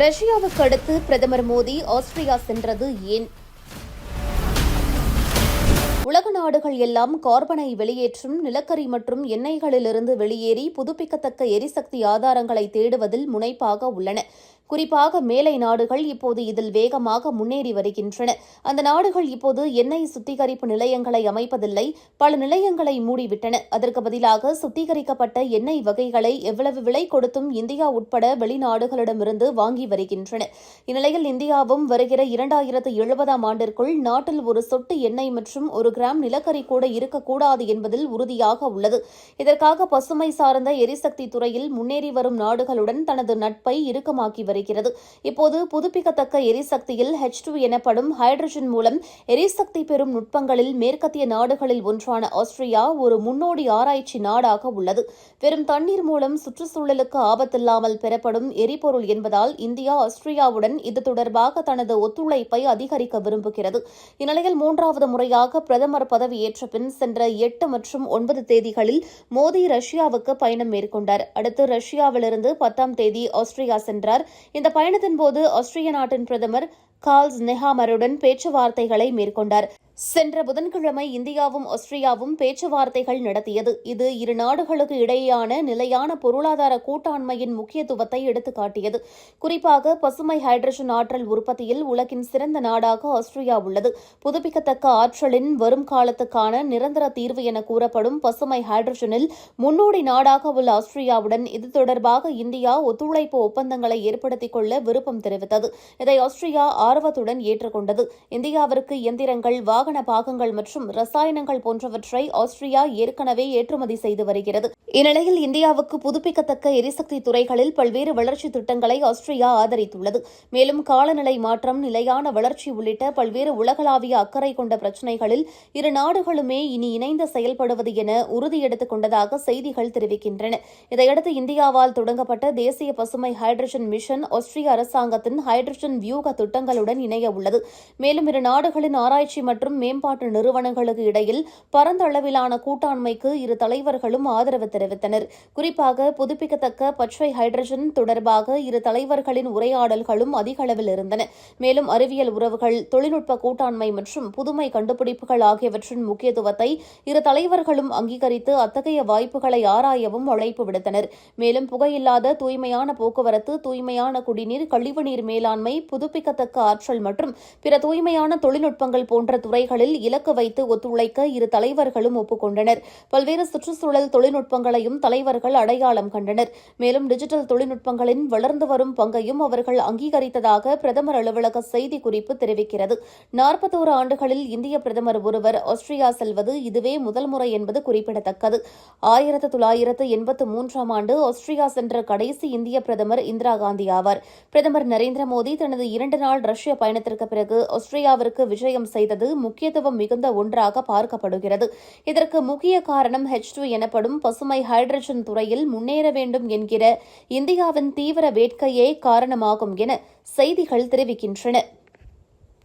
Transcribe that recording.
ரஷ்யாவுக்கு அடுத்து பிரதமர் மோடி ஆஸ்திரியா சென்றது ஏன்? உலக நாடுகள் எல்லாம் கார்பனை வெளியேற்றும் நிலக்கரி மற்றும் எண்ணெய்களிலிருந்து வெளியேறி புதுப்பிக்கத்தக்க எரிசக்தி ஆதாரங்களை தேடுவதில் முனைப்பாக உள்ளன. குறிப்பாக மேலை நாடுகள் இப்போது இதில் வேகமாக முன்னேறி வருகின்றன. அந்த நாடுகள் இப்போது எண்ணெய் சுத்திகரிப்பு நிலையங்களை அமைப்பதில்லை பல நிலையங்களை மூடிவிட்டன. அதற்கு பதிலாக சுத்திகரிக்கப்பட்ட எண்ணெய் வகைகளை எவ்வளவு விலை கொடுத்தும் இந்தியா உட்பட வெளிநாடுகளிடமிருந்து வாங்கி வருகின்றன. இந்நிலையில் இந்தியாவும் வருகிற இரண்டாயிரத்து எழுபதாம் ஆண்டிற்குள் நாட்டில் ஒரு சொட்டு எண்ணெய் மற்றும் ஒரு கிராம் நிலக்கரி கூட இருக்கக்கூடாது என்பதில் உறுதியாக உள்ளது. இதற்காக பசுமை சார்ந்த எரிசக்தி துறையில் முன்னேறி வரும் நாடுகளுடன் தனது நட்பை இறுக்கமாக்கி வருகிறது இப்போது புதுப்பிக்கத்தக்க எரிசக்தியில் ஹெச் டூ எனப்படும் ஹைட்ரஜன் மூலம் எரிசக்தி பெறும் நுட்பங்களில் மேற்கத்திய நாடுகளில் ஒன்றான ஆஸ்திரியா ஒரு முன்னோடி ஆராய்ச்சி நாடாக உள்ளது. வெறும் தண்ணீர் மூலம் சுற்றுச்சூழலுக்கு ஆபத்தில்லாமல் பெறப்படும் எரிபொருள் என்பதால் இந்தியா ஆஸ்திரியாவுடன் இது தொடர்பாக தனது ஒத்துழைப்பை அதிகரிக்க விரும்புகிறது. இந்நிலையில் மூன்றாவது முறையாக பிரதமர் பதவியேற்ற பின் சென்ற எட்டு மற்றும் ஒன்பது தேதிகளில் மோடி ரஷ்யாவுக்கு பயணம் மேற்கொண்டார். அடுத்து ரஷ்யாவிலிருந்து பத்தாம் தேதி ஆஸ்திரியா சென்றார். இந்த பயணத்தின் போது ஆஸ்திரிய நாட்டின் பிரதமர் கார்ல்ஸ் நெஹாமருடன் பேச்சுவார்த்தைகளை மேற்கொண்டார். சென்ற புதன்கிழமை இந்தியாவும் ஆஸ்திரியாவும் பேச்சுவார்த்தைகள் நடத்தியது. இது இரு நாடுகளுக்கு இடையேயான நிலையான பொருளாதார கூட்டாண்மையின் முக்கியத்துவத்தை எடுத்துக்காட்டியது. குறிப்பாக பசுமை ஹைட்ரஜன் ஆற்றல் உற்பத்தியில் உலகின் சிறந்த நாடாக ஆஸ்திரியா உள்ளது. புதுப்பிக்கத்தக்க ஆற்றலின் வரும் காலத்துக்கான நிரந்தர தீர்வு என கூறப்படும் பசுமை ஹைட்ரஜனில் முன்னோடி நாடாக உள்ள ஆஸ்திரியாவுடன் இது தொடர்பாக இந்தியா ஒத்துழைப்பு ஒப்பந்தங்களை ஏற்படுத்திக் கொள்ள விருப்பம் தெரிவித்தது. இதை ஆஸ்திரியா ஆர்வத்துடன் ஏற்றுக்கொண்டது. இந்தியாவிற்கு இயந்திரங்கள் வாகன பாகங்கள் மற்றும் ரசாயனங்கள் போன்றவற்றை ஆஸ்திரியா ஏற்கனவே ஏற்றுமதி செய்து வருகிறது. இந்நிலையில் இந்தியாவுக்கு புதுப்பிக்கத்தக்க எரிசக்தி துறைகளில் பல்வேறு வளர்ச்சி திட்டங்களை ஆஸ்திரியா ஆதரித்துள்ளது. மேலும் காலநிலை மாற்றம் நிலையான வளர்ச்சி உள்ளிட்ட பல்வேறு உலகளாவிய அக்கறை கொண்ட பிரச்சினைகளில் இரு நாடுகளுமே இனி இணைந்து செயல்படுவது என உறுதி எடுத்துக் கொண்டதாக செய்திகள் தெரிவிக்கின்றன. இதையடுத்து இந்தியாவால் தொடங்கப்பட்ட தேசிய பசுமை ஹைட்ரஜன் மிஷன் ஆஸ்திரிய அரசாங்கத்தின் ஹைட்ரஜன் வியூக திட்டங்களுடன் இணைய உள்ளது. மேலும் இரு நாடுகளின் ஆராய்ச்சி மற்றும் மேம்பாட்டு நிறுவனங்களுக்கு இடையில் பரந்த அளவிலான கூட்டாண்மைக்கு இரு தலைவர்களும் ஆதரவு தெரிவித்தனர். குறிப்பாக புதுப்பிக்கத்தக்க பச்சை ஹைட்ரஜன் தொடர்பாக இரு தலைவர்களின் உரையாடல்களும் அதிக அளவில் இருந்தன. மேலும் அறிவியல் உறவுகள் தொழில்நுட்ப கூட்டாண்மை மற்றும் புதுமை கண்டுபிடிப்புகள் ஆகியவற்றின் முக்கியத்துவத்தை இரு தலைவர்களும் அங்கீகரித்து அத்தகைய வாய்ப்புகளை ஆராயவும் அழைப்பு விடுத்தனர். மேலும் புகையில்லாத தூய்மையான போக்குவரத்து தூய்மையான குடிநீர் கழிவுநீர் மேலாண்மை புதுப்பிக்கத்தக்க ஆற்றல் மற்றும் பிற தூய்மையான தொழில்நுட்பங்கள் போன்ற துறைகளில் இலக்கு வைத்து ஒத்துழைக்க இரு தலைவர்களும் ஒப்புக்கொண்டனர். பல்வேறு சுற்றுச்சூழல் தொழில்நுட்பங்களையும் தலைவர்கள் அடையாளம் கண்டனர். மேலும் டிஜிட்டல் தொழில்நுட்பங்களின் வளர்ந்து வரும் பங்கையும் அவர்கள் அங்கீகரித்ததாக பிரதமர் அலுவலக செய்திக்குறிப்பு தெரிவிக்கிறது. நாற்பத்தோரு ஆண்டுகளில் இந்திய பிரதமர் ஒருவர் ஆஸ்திரியா செல்வது இதுவே முதல் முறை என்பது குறிப்பிடத்தக்கது. ஆயிரத்து தொள்ளாயிரத்து எண்பத்து மூன்றாம் ஆண்டு ஆஸ்திரியா சென்ற கடைசி இந்திய பிரதமர் இந்திரா காந்தி ஆவார். பிரதமர் நரேந்திர மோடி தனது இரண்டு நாள் ரஷ்ய பயணத்திற்கு பிறகு ஆஸ்திரியாவிற்கு விஜயம் செய்தது முக்கியத்துவம் மிகுந்த ஒன்றாக பார்க்கப்படுகிறது. இதற்கு முக்கிய காரணம் ஹெச் டூ எனப்படும் பசுமை ஹைட்ரஜன் துறையில் முன்னேற வேண்டும் என்கிற இந்தியாவின் தீவிர வேட்கையே காரணமாகும் என செய்திகள் தெரிவிக்கின்றன.